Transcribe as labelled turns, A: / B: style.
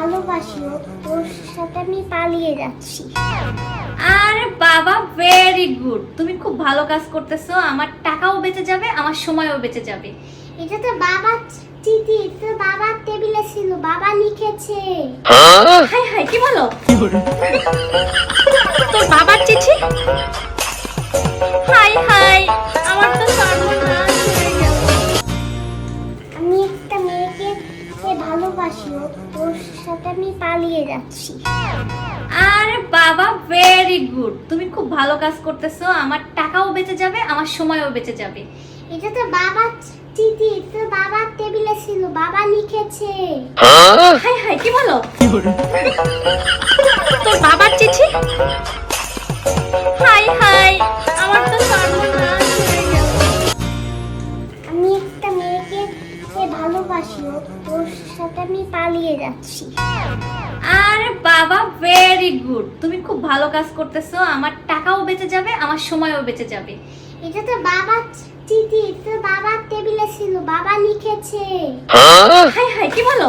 A: ভালোবাসি ওর সাথে আমি পালিয়ে যাচ্ছি।
B: আরে বাবা ভেরি গুড তুমি খুব ভালো কাজ করতেছো আমার টাকাও বেঁচে যাবে আমার সময়ও বেঁচে যাবে।
A: এটা তো বাবার চিঠি তো বাবার টেবিলে ছিল বাবা লিখেছে।
B: হাই হাই কি বলো? তোর বাবার চিঠি? হাই হাই আমার তো সর্বনাশ হয়ে গেল।
A: আমি কে ভালোবাসি ওর সাথে আমি পালিয়ে যাচ্ছি।
B: আরে বাবা ভেরি গুড তুমি খুব ভালো কাজ করতেছো আমার টাকাও বেঁচে যাবে আমার সময়ও বেঁচে যাবে।
A: এটা তো বাবার চিঠি তো বাবার টেবিলে ছিল বাবা লিখেছে।
B: হাই হাই কি বলো?
A: ভালোবাসি ওর সাথে আমি পালিয়ে যাচ্ছি।
B: আরে বাবা ভেরি গুড তুমি খুব ভালো কাজ করতেছো। আমার টাকাও বেঁচে যাবে আমার সময়ও বেঁচে যাবে।
A: এটা তো বাবার চিঠি তো বাবার টেবিলে ছিল বাবা লিখেছে।
B: হাই হাই কি বলো?